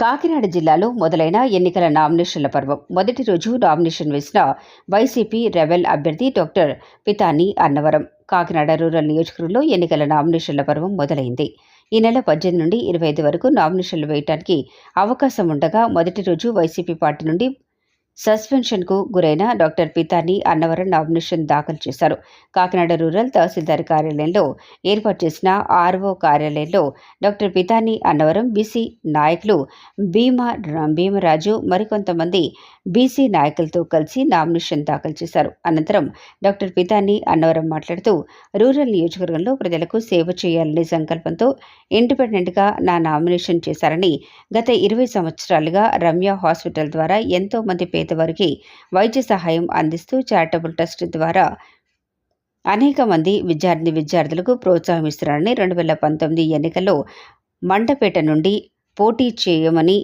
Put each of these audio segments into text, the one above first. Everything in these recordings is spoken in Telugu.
కాకినాడ జిల్లాలో మొదలైన ఎన్నికల నామినేషన్ల పర్వం. మొదటి రోజు నామినేషన్ వేసిన వైసీపీ రెబెల్ అభ్యర్థి డాక్టర్ పితాని అన్నవరం. కాకినాడ రూరల్ నియోజకవర్గంలో ఎన్నికల నామినేషన్ల పర్వం మొదలైంది. ఈ నెల పద్దెనిమిది నుండి ఇరవై ఐదు వరకు నామినేషన్లు వేయడానికి అవకాశం ఉండగా మొదటి రోజు వైసీపీ పార్టీ నుండి సస్పెన్షన్కు గురైన డాక్టర్ పితాని అన్నవరం నామినేషన్ దాఖలు చేశారు. కాకినాడ రూరల్ తహసీల్దార్ కార్యాలయంలో ఏర్పాటు చేసిన ఆర్ఓ కార్యాలయంలో డాక్టర్ పితాని అన్నవరం బీసీ నాయకులు భీమా భీమరాజు మరికొంతమంది బీసీ నాయకులతో కలిసి నామినేషన్ దాఖలు చేశారు. అనంతరం డాక్టర్ పితాని అన్నవరం మాట్లాడుతూ రూరల్ నియోజకవర్గంలో ప్రజలకు సేవ చేయాలనే సంకల్పంతో ఇండిపెండెంట్గా నా నామినేషన్ చేశారని గత ఇరవై సంవత్సరాలుగా రమ్య హాస్పిటల్ ద్వారా ఎంతో మంది పేదవారికి వైద్య సహాయం అందిస్తూ చారిటబుల్ ట్రస్ట్ ద్వారా అనేక మంది విద్యార్థి విద్యార్థులకు ప్రోత్సాహం ఇస్తున్నారని రెండు వేల పంతొమ్మిది ఎన్నికల్లో మండపేట నుండి పోటీ చేయమని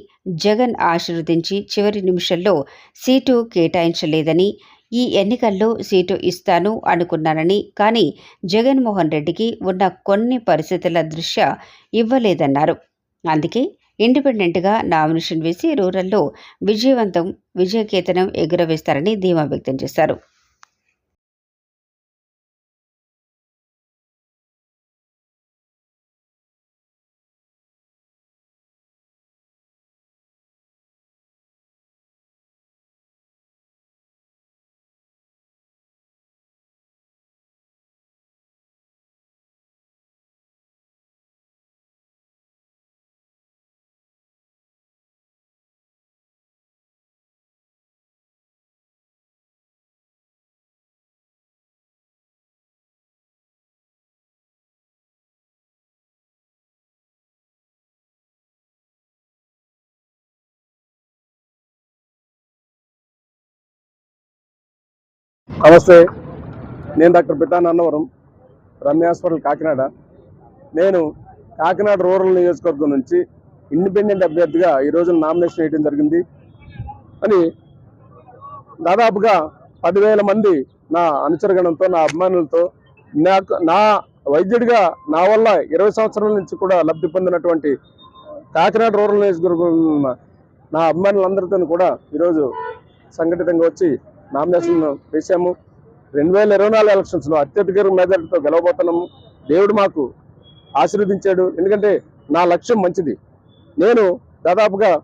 జగన్ ఆశీర్వదించి చివరి నిమిషంలో సీటు కేటాయించలేదని ఈ ఎన్నికల్లో సీటు ఇస్తాను అనుకున్నానని కానీ జగన్మోహన్ రెడ్డికి ఉన్న కొన్ని పరిస్థితుల దృష్ట్యా ఇవ్వలేదన్నారు. అందుకే ఇండిపెండెంట్గా నామినేషన్ వేసి రూరల్లో విజయవంతం విజయకేతనం ఎగురవేస్తారని ధీమా వ్యక్తం చేశారు. నమస్తే. నేను డాక్టర్ పితాన్ అన్నవరం రమ్య హాస్పిటల్ కాకినాడ. నేను కాకినాడ రూరల్ నియోజకవర్గం నుంచి ఇండిపెండెంట్ అభ్యర్థిగా ఈరోజు నామినేషన్ వేయడం జరిగింది. అని దాదాపుగా పదివేల మంది నా అనుచరగణంతో నా అభిమానులతో నాకు నా వైద్యుడిగా నా వల్ల ఇరవై సంవత్సరాల నుంచి కూడా లబ్ధి పొందినటువంటి కాకినాడ రూరల్ నియోజకవర్గంలో ఉన్న నా అభిమానులందరితో కూడా ఈరోజు సంఘటితంగా వచ్చి నామినేషన్ వేశాము. రెండు వేల ఇరవై నాలుగు ఎలక్షన్స్లో అత్యధిక మెజార్టీతో గెలవబోతున్నాము. దేవుడు మాకు ఆశీర్వదించాడు. ఎందుకంటే నా లక్ష్యం మంచిది. నేను దాదాపుగా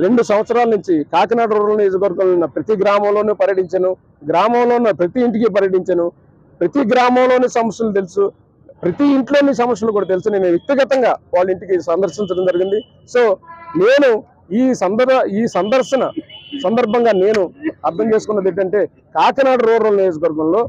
రెండు సంవత్సరాల నుంచి కాకినాడ రూరల్ నియోజకవర్గంలో ఉన్న ప్రతి గ్రామంలోనూ పర్యటించాను. గ్రామంలో ఉన్న ప్రతి ఇంటికి పర్యటించాను. ప్రతి గ్రామంలోని సమస్యలు తెలుసు. ప్రతి ఇంట్లోని సమస్యలు కూడా తెలుసు. నేను వ్యక్తిగతంగా వాళ్ళ ఇంటికి సందర్శించడం జరిగింది. సో నేను ఈ సందర్ ఈ సందర్శన సందర్భంగా నేను అర్థం చేసుకున్నది ఏంటంటే కాకినాడ రూరల్ నియోజకవర్గంలో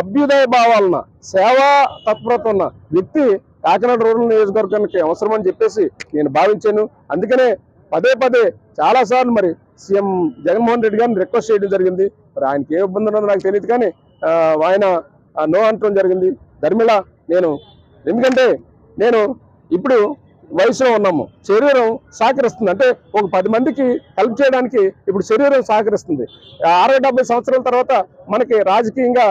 అభ్యుదయ భావాలన సేవా తత్పరత ఉన్న వ్యక్తి కాకినాడ రూరల్ నియోజకవర్గానికి అవసరమని చెప్పేసి నేను భావించాను. అందుకనే పదే పదే చాలాసార్లు మరి సీఎం జగన్మోహన్ రెడ్డి గారిని రిక్వెస్ట్ చేయడం జరిగింది. మరి ఆయనకి ఏ ఇబ్బంది ఉన్నదో నాకు తెలియదు కానీ ఆయన నో అంటడం జరిగింది. ధర్మిళ నేను ఎందుకంటే నేను ఇప్పుడు వయసులో ఉన్నాము. శరీరం సహకరిస్తుంది. అంటే ఒక పది మందికి హెల్ప్ చేయడానికి ఇప్పుడు శరీరం సహకరిస్తుంది. అరవై డెబ్బై సంవత్సరాల తర్వాత మనకి రాజకీయంగా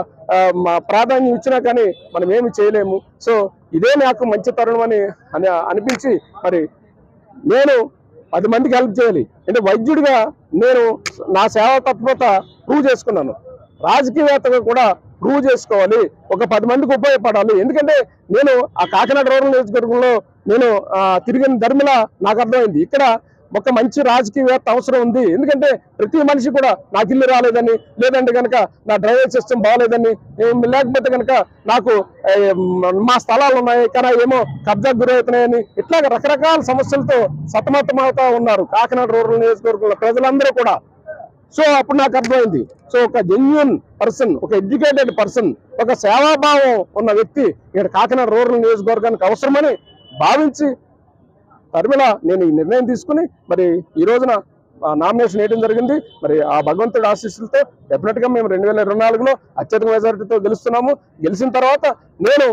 మా ప్రాధాన్యం ఇచ్చినా కానీ మనం ఏమి చేయలేము. సో ఇదే నాకు మంచి తరుణం అని అని అనిపించి మరి నేను పది మందికి హెల్ప్ చేయాలి. అంటే వైద్యుడిగా నేను నా సేవా తత్పరత ప్రూవ్ చేసుకున్నాను. రాజకీయవేత్తగా కూడా ప్రూవ్ చేసుకోవాలి. ఒక పది మందికి ఉపయోగపడాలి. ఎందుకంటే నేను ఆ కాకినాడ రూరల్ నియోజకవర్గంలో నేను తిరిగిన ధర్మిల నాకు అర్థమైంది. ఇక్కడ ఒక మంచి రాజకీయవేత్త అవసరం ఉంది. ఎందుకంటే ప్రతి మనిషి కూడా నాకు ఇల్లు రాలేదని లేదంటే కనుక నా డ్రైనేజ్ సిస్టమ్ బాగాలేదని లేకపోతే కనుక నాకు మా స్థలాలు ఉన్నాయి కానీ ఏమో కబ్జా గురవుతున్నాయని ఇట్లా రకరకాల సమస్యలతో సతమతమవుతా ఉన్నారు కాకినాడ రూరల్ నియోజకవర్గంలో ప్రజలందరూ కూడా. సో అప్పుడు నాకు అర్థమైంది. సో ఒక జెన్యున్ పర్సన్ ఒక ఎడ్యుకేటెడ్ పర్సన్ ఒక సేవాభావం ఉన్న వ్యక్తి ఇక్కడ కాకినాడ రూరల్ నియోజకవర్గానికి అవసరమని భావించి తరిమిళ నేను ఈ నిర్ణయం తీసుకుని మరి ఈ రోజున నామినేషన్ వేయడం జరిగింది. మరి ఆ భగవంతుడి ఆశీస్సులతో డెఫినెట్గా మేము రెండు వేల ఇరవై నాలుగులో అత్యధిక మెజారిటీతో గెలుస్తున్నాము. గెలిచిన తర్వాత నేను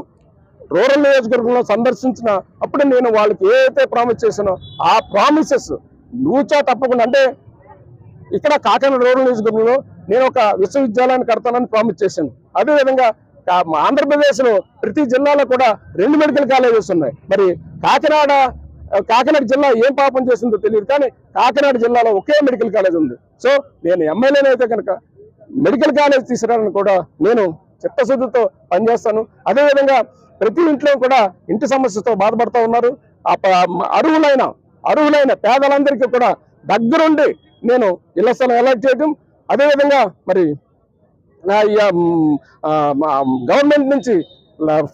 రూరల్ నియోజకవర్గంలో సందర్శించిన అప్పుడు నేను వాళ్ళకి ఏదైతే ప్రామిస్ చేశానో ఆ ప్రామిసెస్ నూచా తప్పకుండా అంటే ఇక్కడ కాకినాడ రూరల్ నియోజకవర్గంలో నేను ఒక విశ్వవిద్యాలయాన్ని కడతానని ప్రామిస్ చేశాను. అదేవిధంగా కా- మా ఆంధ్రప్రదేశ్లో ప్రతి జిల్లాలో కూడా రెండు మెడికల్ కాలేజెస్ ఉన్నాయి. మరి కాకినాడ కాకినాడ జిల్లా ఏం పాపం చేసిందో తెలియదు కానీ కాకినాడ జిల్లాలో ఒకే మెడికల్ కాలేజ్ ఉంది. సో నేను ఎమ్మెల్యేనైతే కనుక మెడికల్ కాలేజ్ తీసుకురావాలని కూడా నేను చిత్తశుద్ధితో పనిచేస్తాను. అదేవిధంగా ప్రతి ఇంట్లో కూడా ఇంటి సమస్యతో బాధపడుతూ ఉన్నారు. ఆ ప- అర్హులైన అర్హులైన పేదలందరికీ కూడా దగ్గరుండి నేను ఇళ్ళ స్థలం అలాట్ చేయడం అదేవిధంగా మరి గవర్నమెంట్ నుంచి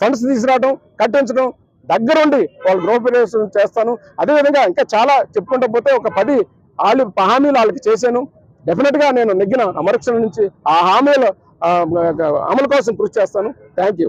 ఫండ్స్ తీసుకురావడం కట్టించడం దగ్గరుండి వాళ్ళు గృహప్రవేశం చేస్తాను. అదేవిధంగా ఇంకా చాలా చెప్పుకుంటూ పోతే ఒక పది వాళ్ళు హామీలు వాళ్ళకి చేశాను. డెఫినెట్గా నేను నెగ్గిన అమరక్షణ నుంచి ఆ హామీల అమలు కోసం కృషి చేస్తాను. థ్యాంక్